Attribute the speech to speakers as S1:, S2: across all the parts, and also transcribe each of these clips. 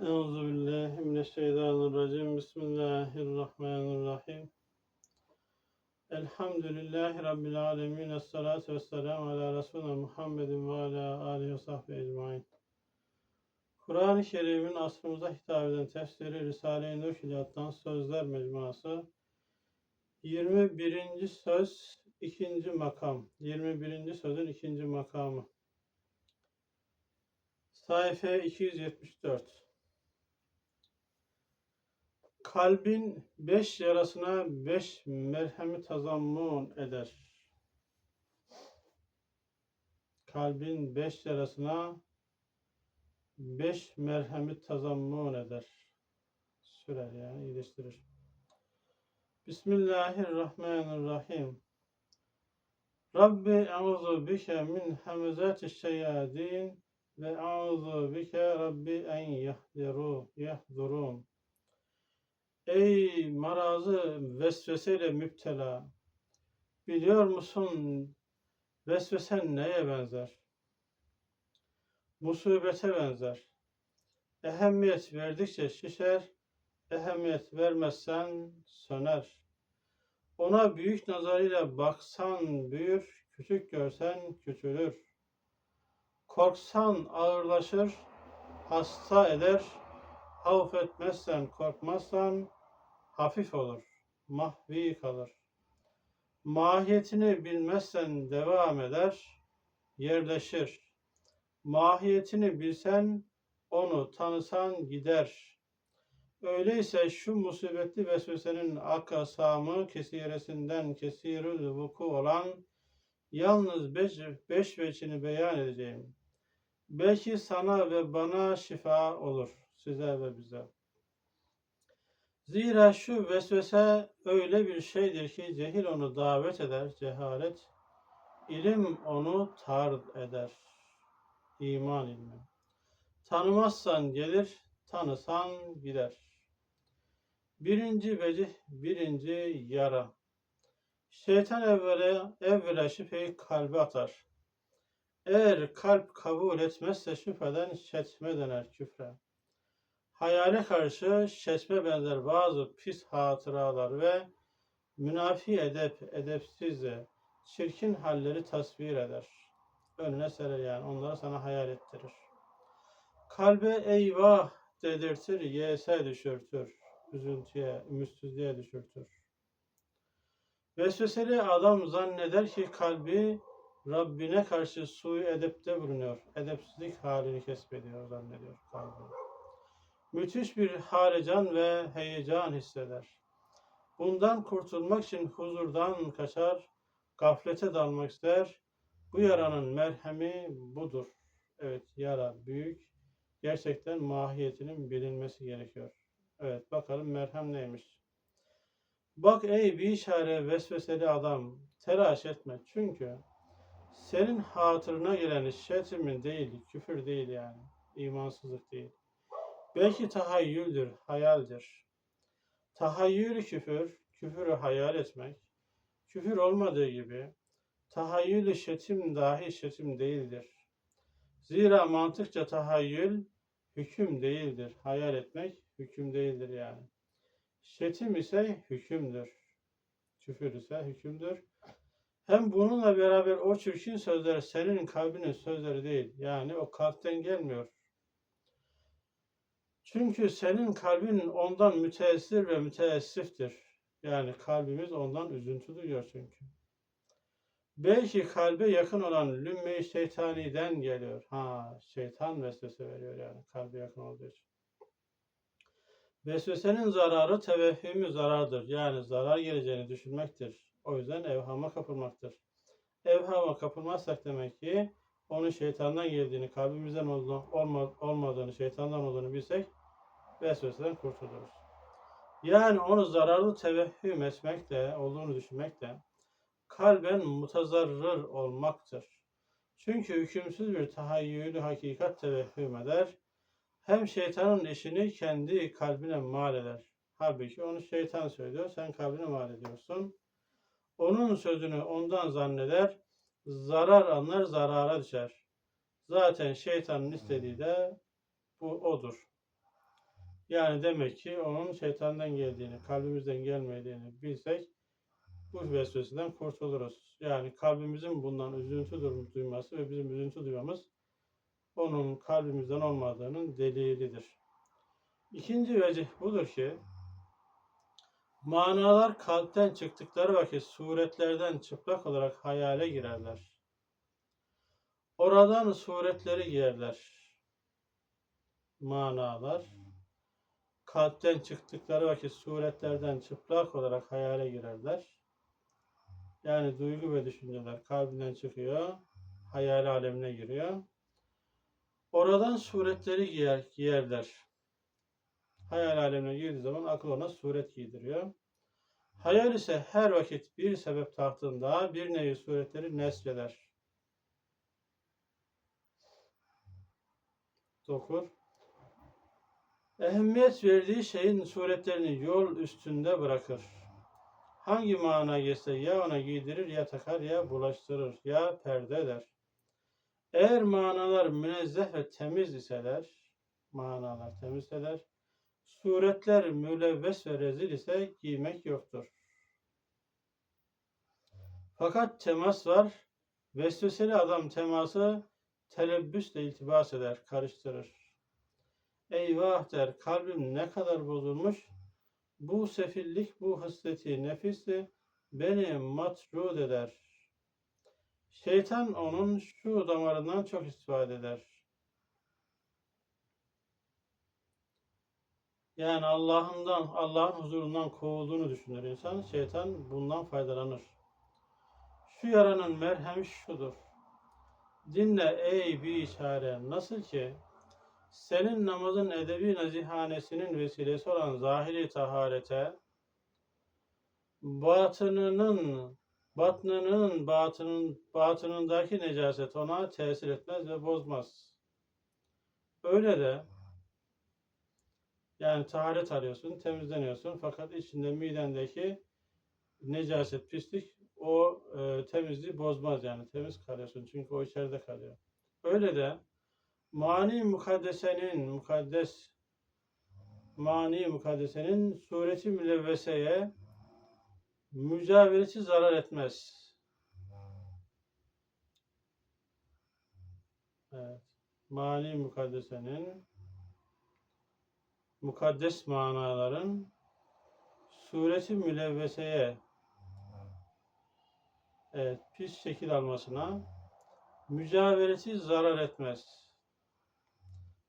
S1: Euzu billahi mineşşeytanirracim. Bismillahirrahmanirrahim. Elhamdülillahi Rabbil alemin. Esselatu vesselamu ala Resulina Muhammedin ve ala alihi ve sahbihi ecmain. Kur'an-ı Kerim'in asrımıza hitap eden tefsiri Risale-i Nur Külliyat'tan Sözler Mecmuası 21. söz 2. makam 21. sözün 2. makamı Sayfa 274 Kalbin beş yarasına beş merhemi tazammun eder. Kalbin beş yarasına beş merhemi tazammun eder. Sürer yani iyileştirir. Bismillahirrahmanirrahim. Rabbi euzu bike min hemezati şeyadin ve euzu bike Rabbi en yahdiru yahdurun. Ey marazı vesveseyle müptela. Biliyor musun vesvesen neye benzer? Musibete benzer. Ehemmiyet verdikçe şişer, ehemmiyet vermezsen söner. Ona büyük nazarıyla baksan büyür, küçük görsen küçülür. Korksan ağırlaşır, hasta eder, havf etmezsen, korkmazsan hafif olur, mahvi kalır. Mahiyetini bilmezsen devam eder, yerleşir. Mahiyetini bilsen, onu tanısan gider. Öyleyse şu musibetli vesvesenin akasamı kesiresinden kesirül vuku olan yalnız beş, beş veçini beyan edeceğim. Belki sana ve bana şifa olur, size ve bize. Zira şu vesvese öyle bir şeydir ki cehil onu davet eder, cehalet, ilim onu tard eder. İman ilmi. Tanımazsan gelir, tanısan gider. Birinci vecih, birinci yara. Şeytan evvele, evvela şüpheyi kalbe atar. Eğer kalp kabul etmezse şüpheden şetme döner küfre. Hayale karşı şeçme benzer bazı pis hatıralar ve münafi edep, edepsiz, çirkin halleri tasvir eder. Önüne serer yani onları sana hayal ettirir. Kalbe eyvah dedirtir, yese düşürtür. Üzüntüye, ümitsizliğe düşürtür. Vesveseli adam zanneder ki kalbi Rabbine karşı suyu edepte bulunuyor. Edepsizlik halini kesbediyor zannediyor kalbi müthiş bir harecan ve heyecan hisseder. Bundan kurtulmak için huzurdan kaçar, gaflete dalmak ister. Bu yaranın merhemi budur. Evet, yara büyük. Gerçekten mahiyetinin bilinmesi gerekiyor. Evet, bakalım merhem neymiş? Bak ey bir işare vesveseli adam, telaş etme. Çünkü senin hatırına gelen şetimin değil, küfür değil yani. imansızlık değil. Belki tahayyüldür, hayaldir. Tahayyül küfür, küfürü hayal etmek, küfür olmadığı gibi tahayyül şetim dahi şetim değildir. Zira mantıkça tahayyül hüküm değildir. Hayal etmek hüküm değildir yani. Şetim ise hükümdür. Küfür ise hükümdür. Hem bununla beraber o çirkin sözler senin kalbinin sözleri değil. Yani o kalpten gelmiyor. Çünkü senin kalbin ondan müteessir ve müteessiftir. Yani kalbimiz ondan üzüntü duyuyor çünkü. Belki kalbe yakın olan lümme-i şeytaniden geliyor. Ha, şeytan vesvese veriyor yani kalbe yakın olduğu için. Vesvesenin zararı tevehhümü zarardır. Yani zarar geleceğini düşünmektir. O yüzden evhama kapılmaktır. Evhama kapılmazsak demek ki onun şeytandan geldiğini, kalbimizden olmadığını, şeytandan olduğunu bilsek vesveseden kurtuluruz. Yani onu zararlı tevehhüm etmekle, olduğunu düşünmekle kalben mutazarrır olmaktır. Çünkü hükümsüz bir tahayyülü hakikat tevehhüm eder. Hem şeytanın işini kendi kalbine mal eder. Halbuki onu şeytan söylüyor, sen kalbine mal ediyorsun. Onun sözünü ondan zanneder, zarar anlar, zarara düşer. Zaten şeytanın istediği de bu odur. Yani demek ki onun şeytandan geldiğini, kalbimizden gelmediğini bilsek bu vesveseden kurtuluruz. Yani kalbimizin bundan üzüntü duyması ve bizim üzüntü duymamız onun kalbimizden olmadığının delilidir. İkinci vecih budur ki manalar kalpten çıktıkları vakit suretlerden çıplak olarak hayale girerler. Oradan suretleri giyerler. Manalar kalpten çıktıkları vakit suretlerden çıplak olarak hayale girerler. Yani duygu ve düşünceler kalbinden çıkıyor, hayal alemine giriyor. Oradan suretleri giyer, giyerler. Hayal alemine girdiği zaman akıl ona suret giydiriyor. Hayal ise her vakit bir sebep tahtında bir nevi suretleri nesleder. Dokur. Ehemmiyet verdiği şeyin suretlerini yol üstünde bırakır. Hangi mana geçse ya ona giydirir ya takar ya bulaştırır ya perde eder. Eğer manalar münezzeh ve temiz iseler, manalar temizseler, suretler mülevves ve rezil ise giymek yoktur. Fakat temas var, vesveseli adam teması telebbüsle iltibas eder, karıştırır. Eyvah der, kalbim ne kadar bozulmuş, bu sefillik, bu hasleti nefisi beni matrud eder. Şeytan onun şu damarından çok istifade eder. Yani Allah'ından, Allah'ın huzurundan kovulduğunu düşünür insan. Şeytan bundan faydalanır. Şu yaranın merhemi şudur. Dinle ey biçare nasıl ki senin namazın edebi nazihanesinin vesilesi olan zahiri taharete batınının batnının batının batınındaki necaset ona tesir etmez ve bozmaz. Öyle de yani taharet arıyorsun, temizleniyorsun fakat içinde midendeki necaset, pislik o e, temizliği bozmaz yani temiz kalıyorsun çünkü o içeride kalıyor. Öyle de mani mukaddesenin mukaddes mani mukaddesenin sureti mülevveseye mücavereti zarar etmez. Evet. Mani mukaddesenin mukaddes manaların sureti mülevveseye evet, pis şekil almasına mücavereti zarar etmez.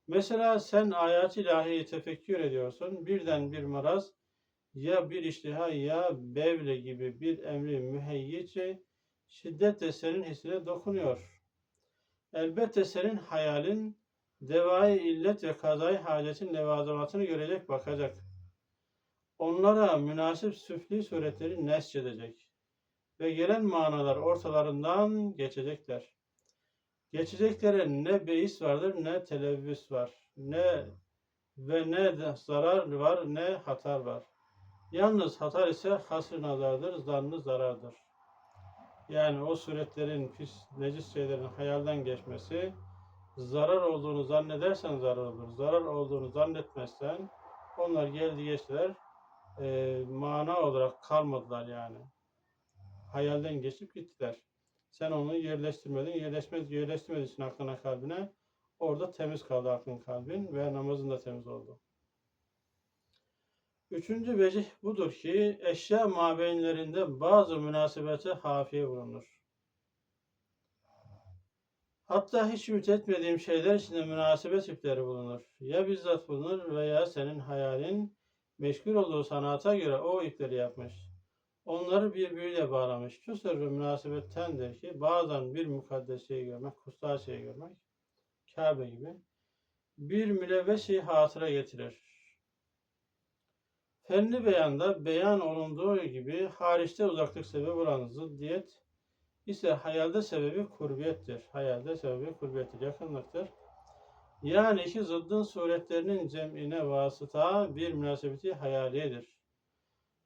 S1: Mesela sen ayet ilahiyi tefekkür ediyorsun. Birden bir maraz ya bir iştiha ya bevle gibi bir emri müheyyice şiddetle senin hissine dokunuyor. Elbette senin hayalin devai illet ve kazayı hacetin levazamatını görecek bakacak. Onlara münasip süfli suretleri nesçedecek ve gelen manalar ortalarından geçecekler. Geçeceklere ne beis vardır ne televvüs var. Ne ve ne zarar var ne hatar var. Yalnız hatar ise hasır nazardır, zannı zarardır. Yani o suretlerin, pis, necis şeylerin hayalden geçmesi, zarar olduğunu zannedersen zarar olur. Zarar olduğunu zannetmezsen, onlar geldi geçtiler, e, mana olarak kalmadılar yani. Hayalden geçip gittiler. Sen onu yerleştirmedin, yerleşmez, yerleştirmediğin için aklına kalbine, orada temiz kaldı aklın kalbin ve namazın da temiz oldu. Üçüncü vecih budur ki eşya mabeynlerinde bazı münasebeti hafiye bulunur. Hatta hiç ümit etmediğim şeyler içinde münasebet ipleri bulunur. Ya bizzat bulunur veya senin hayalin meşgul olduğu sanata göre o ipleri yapmış. Onları birbiriyle bağlamış. Şu sır ve münasebettendir ki bazen bir mukaddes şeyi görmek, kutsal şeyi görmek, Kabe gibi bir mülevves şeyi hatıra getirir. Fenli beyanda beyan olunduğu gibi hariçte uzaklık sebebi olan zıddiyet ise hayalde sebebi kurbiyettir. Hayalde sebebi kurbiyettir, yakınlıktır. Yani iki zıddın suretlerinin cem'ine vasıta bir münasebeti hayaliyedir.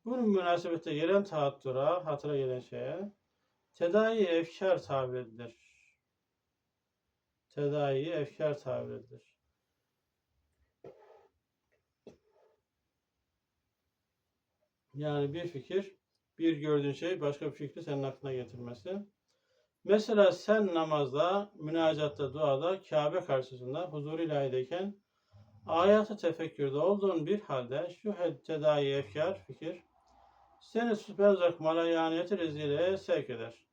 S1: Bunun münasebette gelen taattura, hatıra gelen şeye tedai efkar tabir edilir. Tedai efkar tabir. Yani bir fikir, bir gördüğün şey başka bir fikri senin aklına getirmesi. Mesela sen namazda, münacatta, duada, Kabe karşısında, huzur ilahideyken ayatı tefekkürde olduğun bir halde şu tedayi efkar, fikir seni süper uzak malayaniyeti rezileye sevk eder.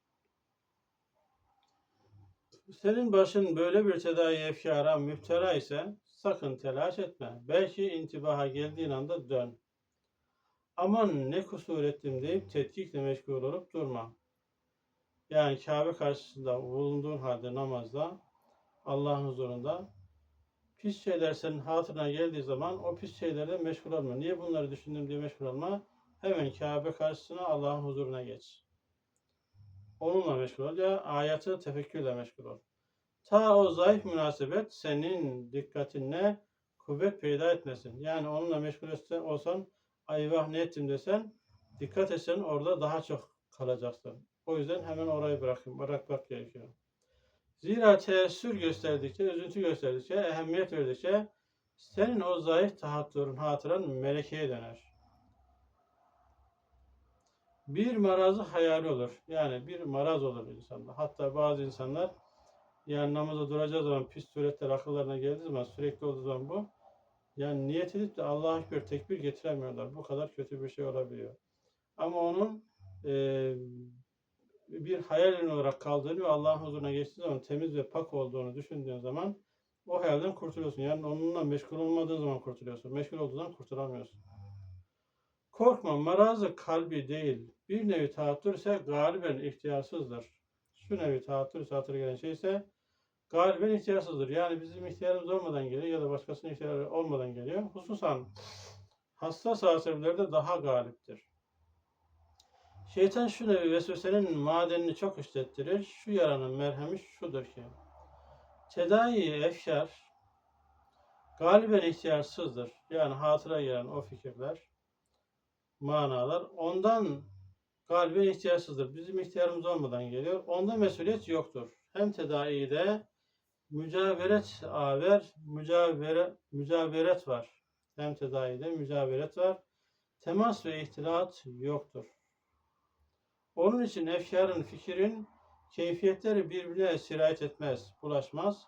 S1: Senin başın böyle bir tedavi efkara müptela ise sakın telaş etme. Belki intibaha geldiğin anda dön. Aman ne kusur ettim deyip tetkikle meşgul olup durma. Yani Kabe karşısında bulunduğun halde namazda Allah'ın huzurunda pis şeyler senin hatırına geldiği zaman o pis şeylerle meşgul olma. Niye bunları düşündüm diye meşgul olma. Hemen Kabe karşısına Allah'ın huzuruna geç. Onunla meşgul ol ya ayatı tefekkürle meşgul ol. Ta o zayıf münasebet senin dikkatinle kuvvet peyda etmesin. Yani onunla meşgul etsen, olsan ayvah ne ettim desen dikkat etsen orada daha çok kalacaksın. O yüzden hemen orayı bırakın, bırakmak gerekiyor. Zira teessür gösterdikçe, üzüntü gösterdikçe, ehemmiyet verdikçe senin o zayıf tahattürün, hatıran melekeye döner. Bir marazı hayali olur. Yani bir maraz olur insanda. Hatta bazı insanlar yani namaza duracağı zaman pis suretler akıllarına geldiği zaman sürekli olduğu zaman bu yani niyet edip de Allah'a Ekber tekbir getiremiyorlar. Bu kadar kötü bir şey olabiliyor. Ama onun e, bir hayal olarak kaldığını ve Allah'ın huzuruna geçtiği zaman temiz ve pak olduğunu düşündüğün zaman o hayalden kurtuluyorsun. Yani onunla meşgul olmadığın zaman kurtuluyorsun. Meşgul olduğun zaman kurtulamıyorsun. Korkma, marazı kalbi değil. Bir nevi tahattür ise galiben ihtiyarsızdır. Şu nevi tahattür ise hatır gelen şey ise galiben ihtiyarsızdır. Yani bizim ihtiyarımız olmadan geliyor ya da başkasının ihtiyarı olmadan geliyor. Hususan hassas asırlarda daha galiptir. Şeytan şu nevi vesvesenin madenini çok işlettirir. Şu yaranın merhemi şudur ki tedayi efkar galiben ihtiyarsızdır. Yani hatıra gelen o fikirler, manalar ondan galiben ihtiyarsızdır. Bizim ihtiyarımız olmadan geliyor. Onda mesuliyet yoktur. Hem tedaide mücaveret aver, mücavere, mücaveret var. Hem tedaide mücaveret var. Temas ve ihtilat yoktur. Onun için efkarın, fikirin keyfiyetleri birbirine sirayet etmez, bulaşmaz,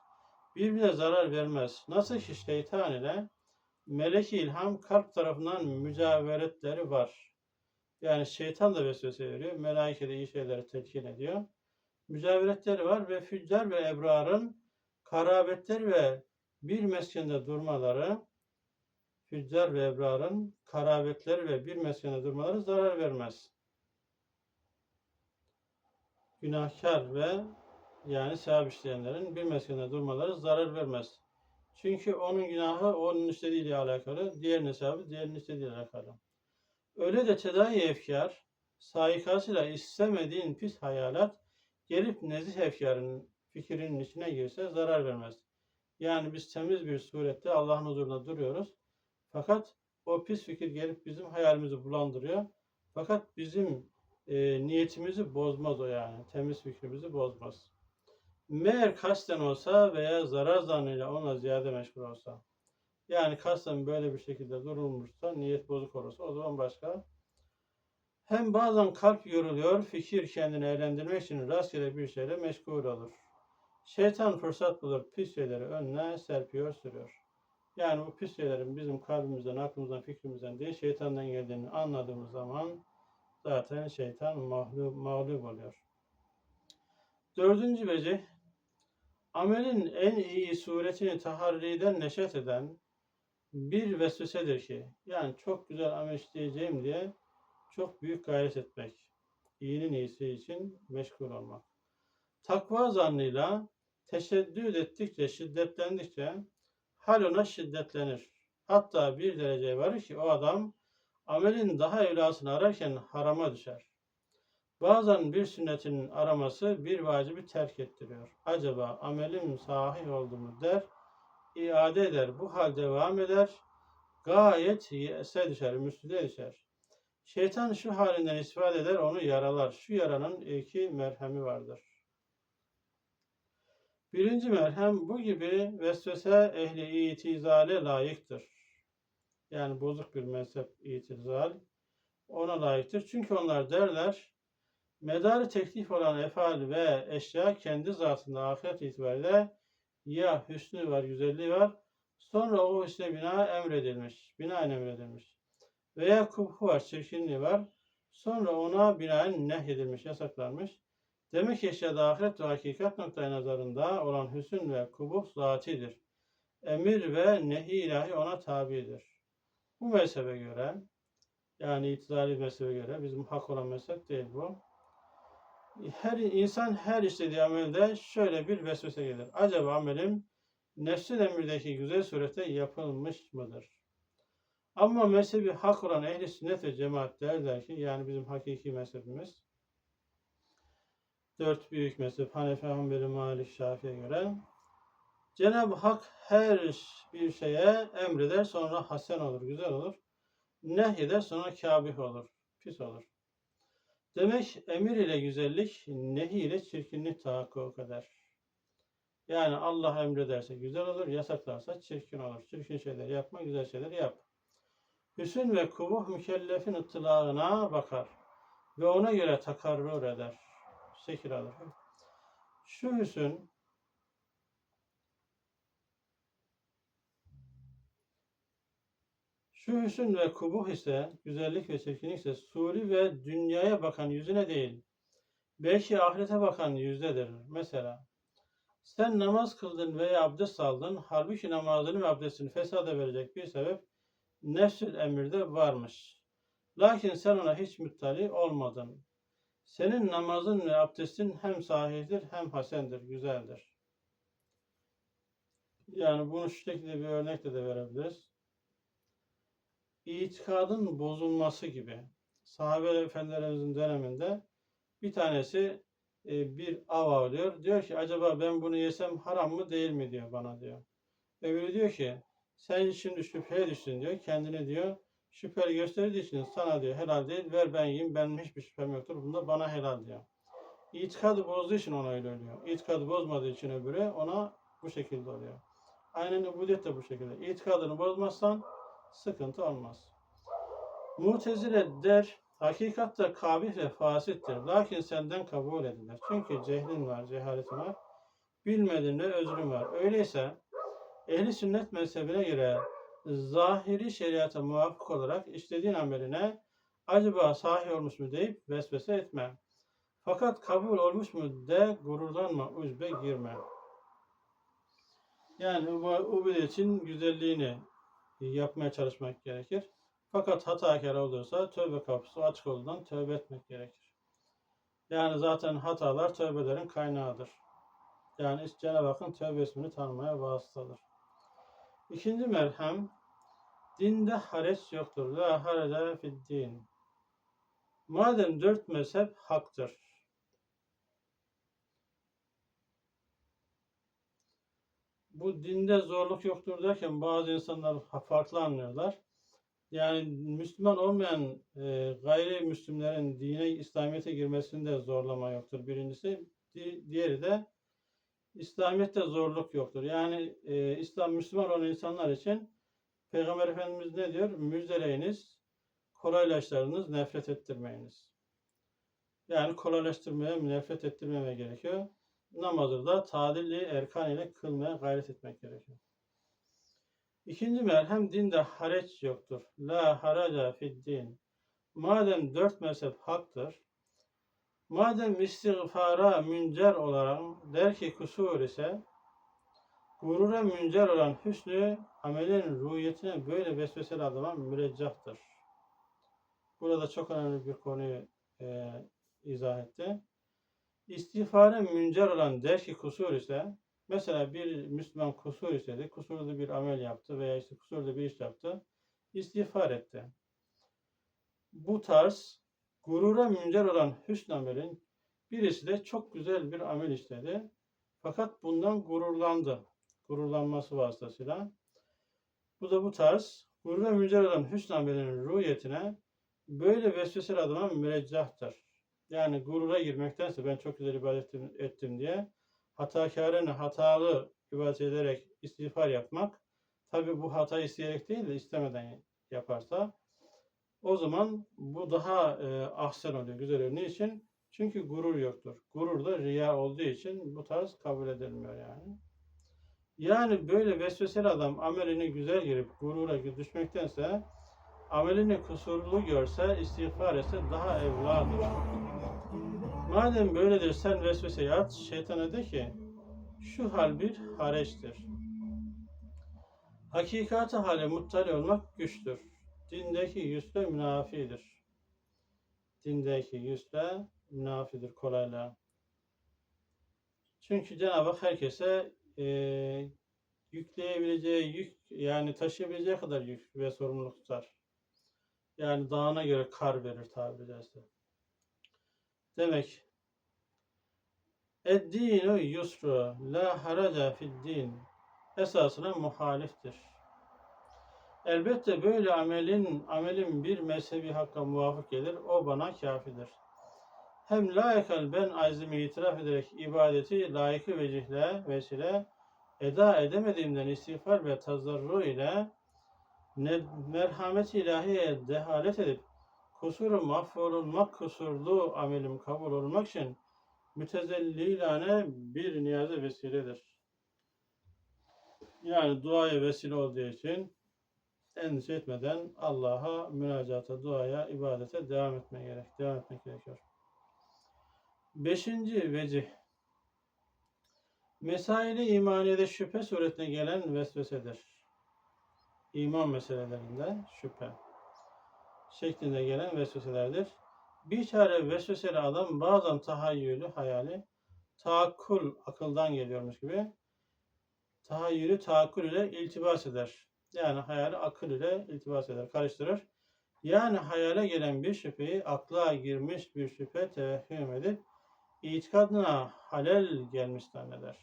S1: birbirine zarar vermez. Nasıl ki şeytan ile melek ilham kalp tarafından mücaveretleri var. Yani şeytan da vesvese veriyor, melaike de iyi şeyleri telkin ediyor. Mücaveretleri var ve füccar ve ebrarın karabetleri ve bir meskende durmaları, füccar ve ebrarın karabetleri ve bir meskende durmaları zarar vermez günahkar ve yani sevap işleyenlerin bir meskende durmaları zarar vermez. Çünkü onun günahı onun istediğiyle alakalı, diğerinin sevabı diğerinin istediğiyle alakalı. Öyle de tedavi efkar, saikasıyla istemediğin pis hayalat gelip nezih efkarın fikrinin içine girse zarar vermez. Yani biz temiz bir surette Allah'ın huzurunda duruyoruz. Fakat o pis fikir gelip bizim hayalimizi bulandırıyor. Fakat bizim e, niyetimizi bozmaz o yani. Temiz fikrimizi bozmaz. Meğer kasten olsa veya zarar zannıyla ona ziyade meşgul olsa. Yani kasten böyle bir şekilde durulmuşsa, niyet bozuk olursa o zaman başka. Hem bazen kalp yoruluyor, fikir kendini eğlendirmek için rastgele bir şeyle meşgul olur. Şeytan fırsat bulur, pis şeyleri önüne serpiyor, sürüyor. Yani bu pis şeylerin bizim kalbimizden, aklımızdan, fikrimizden değil, şeytandan geldiğini anladığımız zaman zaten şeytan mağlup, mağlup oluyor. Dördüncü vecih, amelin en iyi suretini taharriden neşet eden bir vesvesedir ki, yani çok güzel amel işleyeceğim diye çok büyük gayret etmek, iyinin iyisi için meşgul olmak. Takva zannıyla teşeddüd ettikçe, şiddetlendikçe hal ona şiddetlenir. Hatta bir dereceye varır ki o adam amelin daha evlasını ararken harama düşer. Bazen bir sünnetin araması bir vacibi terk ettiriyor. Acaba amelim sahih oldu mu der, iade eder. Bu hal devam eder. Gayet yese düşer, müsüde düşer. Şeytan şu halinden istifade eder, onu yaralar. Şu yaranın iki merhemi vardır. Birinci merhem bu gibi vesvese ehli itizale layıktır yani bozuk bir mezhep itizal ona layıktır. Çünkü onlar derler, medarı teklif olan efal ve eşya kendi zatında ahiret itibariyle ya hüsnü var, güzelliği var, sonra o hüsne bina emredilmiş, binaen emredilmiş. Veya kubhu var, çirkinliği var, sonra ona binaen nehyedilmiş, yasaklanmış. Demek ki eşyada ahiret ve hakikat noktayı nazarında olan hüsn ve kubuh zatidir. Emir ve nehi ilahi ona tabidir. Bu mezhebe göre, yani itidali mezhebe göre, bizim hak olan mezhep değil bu. Her insan her istediği amelde şöyle bir vesvese gelir. Acaba amelim nefsin emirdeki güzel surette yapılmış mıdır? Ama mezhebi hak olan ehli sünnet ve cemaat derler ki, yani bizim hakiki mezhebimiz, dört büyük mezhep Hanefi, Hanbeli, Malik, Şafi'ye göre Cenab-ı Hak her bir şeye emreder sonra hasen olur, güzel olur. Nehyeder sonra kabih olur, pis olur. Demek emir ile güzellik, nehi ile çirkinlik tahakkuk eder. Yani Allah emrederse güzel olur, yasaklarsa çirkin olur. Çirkin şeyler yapma, güzel şeyler yap. Hüsn ve kubuh mükellefin ıttılağına bakar ve ona göre takarrur eder. Şekil alır. Şu hüsn Şu hüsn ve kubuh ise, güzellik ve çirkinlik ise suri ve dünyaya bakan yüzüne değil, belki ahirete bakan yüzdedir. Mesela, sen namaz kıldın veya abdest aldın, halbuki namazını ve abdestini fesada verecek bir sebep nefsül emirde varmış. Lakin sen ona hiç müttali olmadın. Senin namazın ve abdestin hem sahihtir hem hasendir, güzeldir. Yani bunu şu şekilde bir örnekle de verebiliriz itikadın bozulması gibi. Sahabe efendilerimizin döneminde bir tanesi e, bir av avlıyor. Diyor ki acaba ben bunu yesem haram mı değil mi diyor bana diyor. Öbürü diyor ki sen şimdi şüpheye düştün diyor. Kendini diyor şüpheli gösterdiği için sana diyor helal değil ver ben yiyeyim benim hiçbir şüphem yoktur. Bunda bana helal diyor. İtikadı bozduğu için ona öyle oluyor. İtikadı bozmadığı için öbürü ona bu şekilde oluyor. Aynen ubudiyet de bu şekilde. İtikadını bozmazsan sıkıntı olmaz. Mutezile der, hakikatte kabih ve fasittir. Lakin senden kabul edilir. Çünkü cehlin var, cehaletin var. Bilmediğinde özrün var. Öyleyse ehli sünnet mezhebine göre zahiri şeriata muvafık olarak istediğin ameline acaba sahih olmuş mu deyip vesvese etme. Fakat kabul olmuş mu de gururlanma, uzbe girme. Yani ubudiyetin güzelliğini yapmaya çalışmak gerekir. Fakat hatakar olursa tövbe kapısı açık olduğundan tövbe etmek gerekir. Yani zaten hatalar tövbelerin kaynağıdır. Yani Cenab-ı Hakk'ın tövbe ismini tanımaya vasıtadır. İkinci merhem, dinde hareç yoktur. La harece fid din. Madem dört mezhep haktır. Bu dinde zorluk yoktur derken bazı insanlar farklı anlıyorlar. Yani Müslüman olmayan e, gayrimüslimlerin dine, İslamiyet'e girmesinde zorlama yoktur birincisi. Di, diğeri de İslamiyet'te zorluk yoktur. Yani e, İslam Müslüman olan insanlar için Peygamber Efendimiz ne diyor? Müjdeleyiniz, kolaylaştırınız, nefret ettirmeyiniz. Yani kolaylaştırmaya, nefret ettirmemeye gerekiyor. Namazı da tadilli erkan ile kılmaya gayret etmek gerekiyor. İkinci merhem dinde hareç yoktur. La haraca fid din. Madem dört mezhep haktır, madem istiğfara müncer olarak der ki kusur ise, gurura müncer olan hüsnü amelin ruhiyetine böyle vesveseli adama müreccahtır. Burada çok önemli bir konuyu e, izah etti. İstiğfara müncer olan der ki kusur ise, Mesela bir Müslüman kusur istedi, kusurlu bir amel yaptı veya işte kusurlu bir iş yaptı, istiğfar etti. Bu tarz gurura müncer olan hüsn amelin birisi de çok güzel bir amel işledi. Fakat bundan gururlandı. Gururlanması vasıtasıyla. Bu da bu tarz gurura müncer olan hüsn amelinin ruhiyetine böyle vesveseli adama müreccahtır. Yani gurura girmektense ben çok güzel ibadet ettim diye hatakarene hatalı ibadet ederek istiğfar yapmak tabi bu hata isteyerek değil de istemeden yaparsa O zaman bu daha e, ahsen oluyor, güzel oluyor. Niçin? Çünkü gurur yoktur. Gurur da riya olduğu için bu tarz kabul edilmiyor yani. Yani böyle vesveseli adam amelini güzel girip gurura düşmektense amelini kusurlu görse, istiğfar etse daha evladır. Madem böyledir sen vesveseyi at, şeytana de ki şu hal bir hareçtir. Hakikati hale muttali olmak güçtür. Dindeki yüzde münafidir. Dindeki yüzde münafidir kolayla. Çünkü Cenab-ı Hak herkese e, yükleyebileceği yük yani taşıyabileceği kadar yük ve sorumluluk. Yani dağına göre kar verir tabiri caizse. Demek Eddinu yusru la haraca fid din esasına muhaliftir. Elbette böyle amelin amelin bir mezhebi hakka muvafık gelir. O bana kafidir. Hem layıkal ben azimi itiraf ederek ibadeti layıkı vecihle vesile eda edemediğimden istiğfar ve tazarru ile merhamet ilahiye dehalet edip kusuru mahvolulmak kusurlu amelim kabul olmak için mütezellilane bir niyaze vesiledir. Yani duaya vesile olduğu için endişe etmeden Allah'a münacata, duaya, ibadete devam etmeye gerek, devam etmek gerekiyor. Beşinci vecih. Mesaili imaniyede şüphe suretine gelen vesvesedir. İman meselelerinde şüphe şeklinde gelen vesveselerdir. Bir çare vesveseli adam bazen tahayyülü, hayali, taakkul, akıldan geliyormuş gibi tahayyülü taakkul ile iltibas eder. Yani hayali akıl ile iltibas eder, karıştırır. Yani hayale gelen bir şüpheyi akla girmiş bir şüphe tevehhüm edip itikadına halel gelmiş zanneder.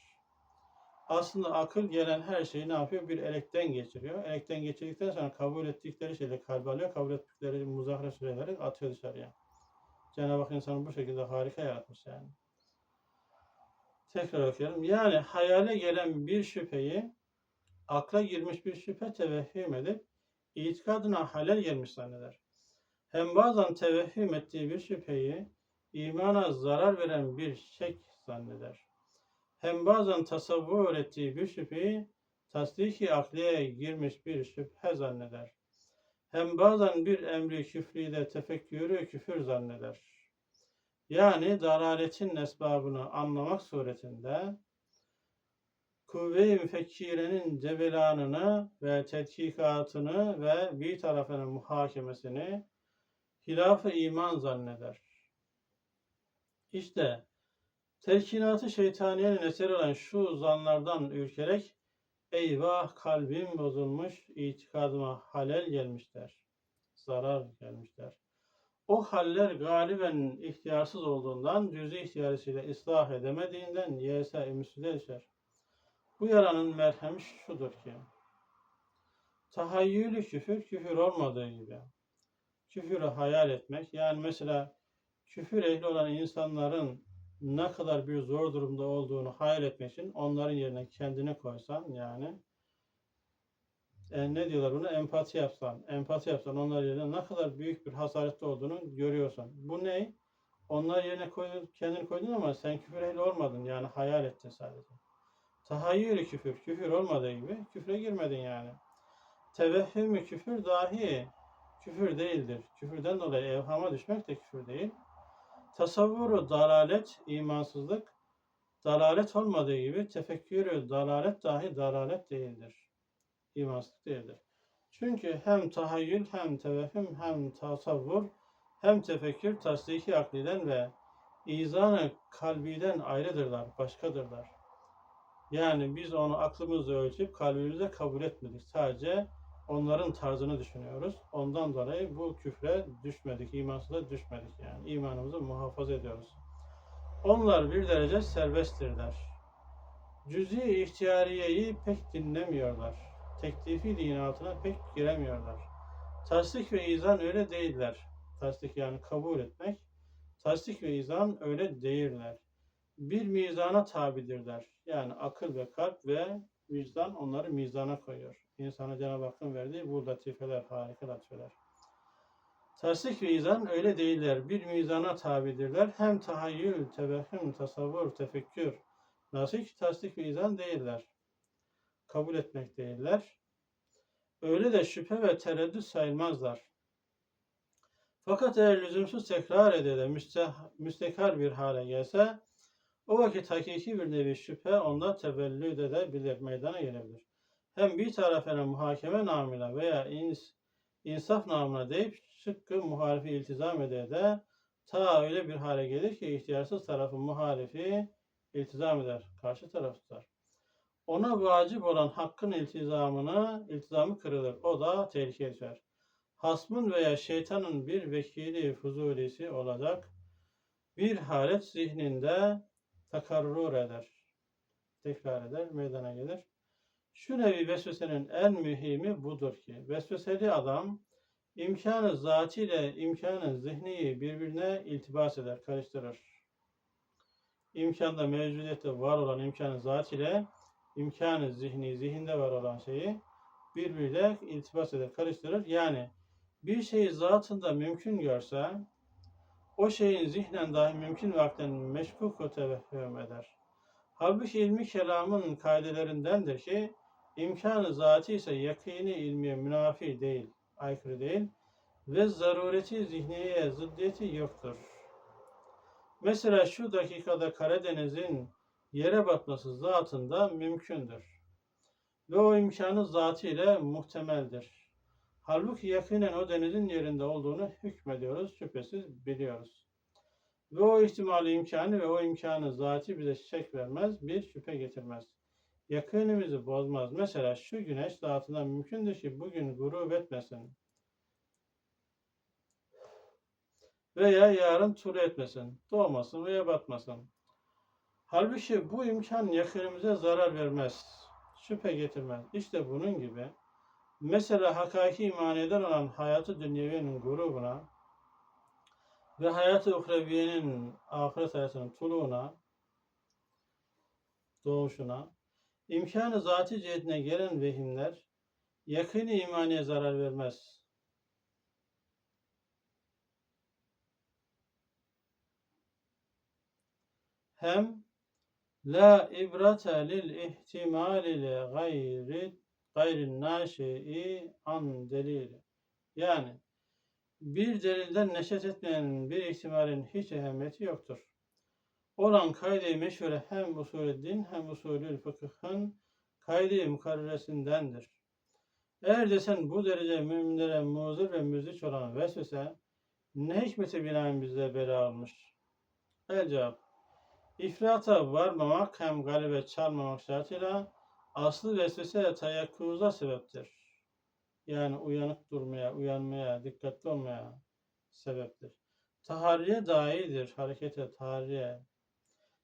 S1: Aslında akıl gelen her şeyi ne yapıyor? Bir elekten geçiriyor. Elekten geçirdikten sonra kabul ettikleri şeyleri kalbe alıyor. Kabul ettikleri muzahara süreleri atıyor dışarıya. Cenab-ı Hak insanı bu şekilde harika yaratmış yani. Tekrar okuyalım. Yani hayale gelen bir şüpheyi akla girmiş bir şüphe tevehhüm edip itikadına halel gelmiş zanneder. Hem bazen tevehhüm ettiği bir şüpheyi imana zarar veren bir şek zanneder. Hem bazen tasavvur ettiği bir şüpheyi tasdiki akliye girmiş bir şüphe zanneder. Hem bazen bir emri küfrü de tefekkürü küfür zanneder. Yani dalaletin esbabını anlamak suretinde kuvve-i müfekkirenin cevelanını ve tetkikatını ve bir tarafının muhakemesini hilaf-ı iman zanneder. İşte telkinatı şeytaniyenin eseri olan şu zanlardan ürkerek eyvah kalbim bozulmuş, itikadıma halel gelmişler, zarar gelmişler. O haller galiben ihtiyarsız olduğundan, cüz'i ihtiyarısıyla ıslah edemediğinden yese ümitsize düşer. Bu yaranın merhemi şudur ki, tahayyülü küfür, küfür olmadığı gibi, küfürü hayal etmek, yani mesela küfür ehli olan insanların ne kadar bir zor durumda olduğunu hayal etmek için onların yerine kendini koysan yani e, ne diyorlar buna empati yapsan empati yapsan onlar yerine ne kadar büyük bir hasarette olduğunu görüyorsun. Bu ne? Onlar yerine koy, kendini koydun ama sen küfür ehli olmadın yani hayal ettin sadece. Tahayyülü küfür, küfür olmadığı gibi küfre girmedin yani. Tevehhümü küfür dahi küfür değildir. Küfürden dolayı evhama düşmek de küfür değil. Tasavvuru dalalet, imansızlık, dalalet olmadığı gibi tefekkürü dalalet dahi dalalet değildir. İmansızlık değildir. Çünkü hem tahayyül hem tevehhüm hem tasavvur hem tefekkür tasdiki akliden ve izanı kalbiden ayrıdırlar, başkadırlar. Yani biz onu aklımızla ölçüp kalbimizde kabul etmedik. Sadece onların tarzını düşünüyoruz. Ondan dolayı bu küfre düşmedik, imansızlığa düşmedik yani. imanımızı muhafaza ediyoruz. Onlar bir derece serbesttirler. Cüzi ihtiyariyeyi pek dinlemiyorlar. Teklifi dinatına pek giremiyorlar. Tasdik ve izan öyle değiller. Tasdik yani kabul etmek. Tasdik ve izan öyle değiller. Bir mizana tabidirler. Yani akıl ve kalp ve vicdan onları mizana koyuyor. İnsana Cenab-ı Hakk'ın verdiği bu latifeler, harika latifeler. Terslik ve izan öyle değiller. Bir mizana tabidirler. Hem tahayyül, tebehüm, tasavvur, tefekkür. Nasıl ki terslik ve izan değiller. Kabul etmek değiller. Öyle de şüphe ve tereddüt sayılmazlar. Fakat eğer lüzumsuz tekrar ede de müste, müstekar bir hale gelse, o vakit hakiki bir nevi şüphe onda tevellüd edebilir, meydana gelebilir. Hem bir tarafına muhakeme namına veya ins, insaf namına deyip şıkkı muharifi iltizam ede de ta öyle bir hale gelir ki ihtiyarsız tarafın muharifi iltizam eder, karşı taraf tutar. Ona vacip olan hakkın iltizamını, iltizamı kırılır. O da tehlikeye düşer. Hasmın veya şeytanın bir vekili fuzulisi olacak bir halet zihninde takarrur eder. Tekrar eder, meydana gelir. Şu nevi vesvesenin en mühimi budur ki, vesveseli adam imkanı zati ile imkanı zihniyi birbirine iltibas eder, karıştırır. İmkanda mevcudiyette var olan imkanı zat ile imkanı zihni, zihinde var olan şeyi birbiriyle iltibas eder, karıştırır. Yani bir şeyi zatında mümkün görse, o şeyin zihnen dahi mümkün vakten meşkuk ve tevehhüm eder. Halbuki ilmi kelamın kaidelerindendir ki, imkanı zati ise yakini ilmiye münafi değil, aykırı değil ve zarureti zihniyeye zıddiyeti yoktur. Mesela şu dakikada Karadeniz'in yere batması zatında mümkündür. Ve o imkanı zatıyla muhtemeldir. Halbuki yakinen o denizin yerinde olduğunu hükmediyoruz, şüphesiz biliyoruz. Ve o ihtimali imkanı ve o imkanı zati bize şek vermez, bir şüphe getirmez. Yakınımızı bozmaz. Mesela şu güneş zatında mümkündür ki bugün grup etmesin. Veya yarın tur etmesin, doğmasın veya batmasın. Halbuki bu imkan yakınımıza zarar vermez, şüphe getirmez. İşte bunun gibi mesela hakiki imaniyeden olan hayatı dünyeviyenin grubuna ve hayatı uhreviyenin ahiret hayatının tuluğuna, doğuşuna, imkanı zati cihetine gelen vehimler yakini imaniye zarar vermez. Hem La ibrate lil ihtimali li gayri gayrin naşi'i an delili. Yani bir delilden neşet etmeyen bir ihtimalin hiç ehemmiyeti yoktur. Olan kaydı meşhure hem usulü din hem usulü fıkıhın kaydı mukarreresindendir. Eğer desen bu derece müminlere muzır ve müziç olan vesvese ne hikmeti binaen bize bela almış? El cevap. İfrata varmamak hem galibe çalmamak şartıyla aslı vesvese tayakkuza sebeptir. Yani uyanık durmaya, uyanmaya, dikkatli olmaya sebeptir. Tahariye dahidir, harekete, tahariye.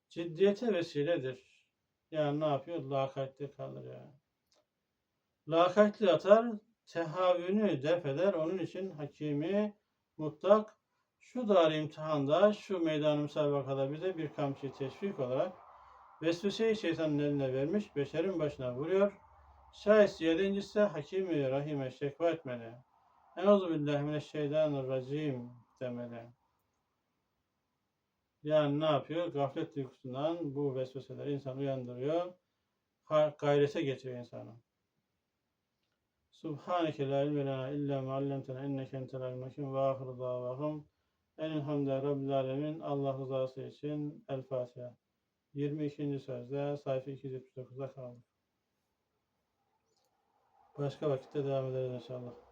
S1: Ciddiyete vesiledir. Yani ne yapıyor? Lakaytli kalır yani. Lakaytli atar, tehavünü def eder. Onun için hakimi mutlak şu dar imtihanda, şu meydan müsabakada bize bir kamçı teşvik olarak vesveseyi şeytanın eline vermiş, beşerin başına vuruyor. Şayet yedincisi Hakim-i Rahim'e şekva etmeli. Euzu billahi mineşşeytanirracim demeli. Yani ne yapıyor? Gaflet duygusundan bu vesveseleri insan uyandırıyor. Gayrete getiriyor insanı. Subhaneke la ilme lena illa ma allamtena inneke entel alim hakim ve ahiru davahum Elhamdülillah Rabbil Alemin Allah rızası için El Fatiha. 22. sözde sayfa 279'da kaldık. Başka vakitte devam ederiz inşallah.